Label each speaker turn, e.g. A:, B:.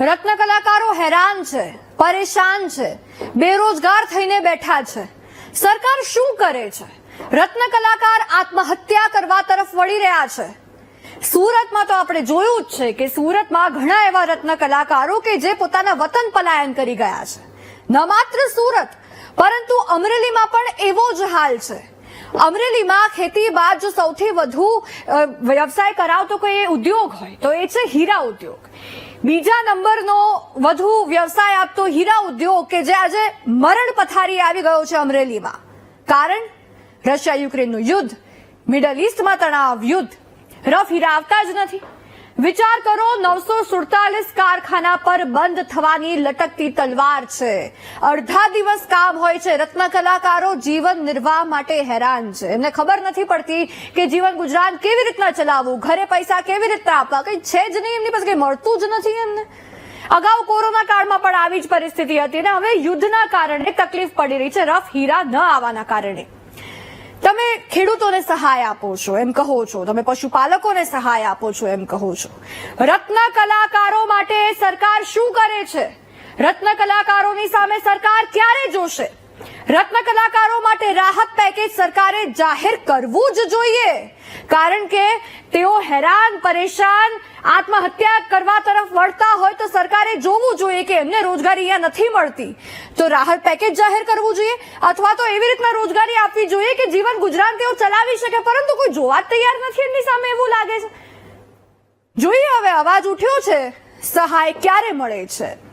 A: રત્ન કલાકારો હેરાન છે, પરેશાન છે, બેરોજગાર થઈને બેઠા છે. સરકાર શું કરે છે? રત્ન કલાકાર આત્મહત્યા કરવા તરફ વળી રહ્યા છે. સુરતમાં તો આપણે જોયું જ છે કે સુરતમાં ઘણા એવા રત્ન કલાકારો કે જે પોતાના વતન પલાયન કરી ગયા છે. ન માત્ર સુરત, પરંતુ અમરેલીમાં પણ એવો જ હાલ છે. અમરેલીમાં ખેતી બાદ જો સૌથી વધુ વ્યવસાય કરાવતો કોઈ ઉદ્યોગ હોય, તો એ છે હીરા ઉદ્યોગ. બીજા નંબરનો વધુ વ્યવસાય આપતો હીરા ઉદ્યોગ કે જે આજે મરણ પથારી આવી ગયો છે અમરેલીમાં. કારણ, રશિયા યુક્રેનનું યુદ્ધ, મિડલ ઈસ્ટમાં તણાવ યુદ્ધ. રફ હીરા આવતા જ નથી. વિચાર કરો, નવસો સુડતાલીસ કારખાના પર બંધ થવાની લટકતી તલવાર છે. અડધા દિવસ કામ હોય છે. રત્ન કલાકારો જીવન નિર્વાહ માટે હેરાન છે. એમને ખબર નથી પડતી કે જીવન ગુજરાન કેવી રીતના ચલાવવું? ઘરે પૈસા કેવી રીતના આપવા? કઈ છે જ નહીં એમની પાસે, કઈ મળતું જ નથી એમને. અગાઉ કોરોના કાળમાં પણ આવી જ પરિસ્થિતિ હતી ને હવે યુદ્ધના કારણે તકલીફ પડી રહી છે. રફ હીરા ન આવવાના કારણે. તમે ખેડૂતોને સહાય આપો છો, એમ કહો છો. તમે પશુપાલકોને સહાય આપો છો, એમ કહો છો. રત્ન કલાકારો માટે સરકાર શું કરે છે? રત્ન કલાકારોની સામે સરકાર ક્યારે જોશે? રત્ન કલાકારો માટે રાહત પેકેજ સરકારે જાહેર કરવું જ જોઈએ. કારણ કે તેઓ હેરાન, પરેશાન, આત્મહત્યા કરવા તરફ વળતા હોય તો સરકારે જોવું જોઈએ કે એમને રોજગારી અહીંયા નથી મળતી. તો રાહત પેકેજ જાહેર કરવું જોઈએ અથવા તો એવી રીતના રોજગારી આપવી જોઈએ કે જીવન ગુજરાન તેઓ ચલાવી શકે, પરંતુ કોઈ જોવા તૈયાર નથી એમની સામે એવું લાગે છે. જોઈએ હવે અવાજ ઉઠ્યો છે. સહાય ક્યારે મળે છે?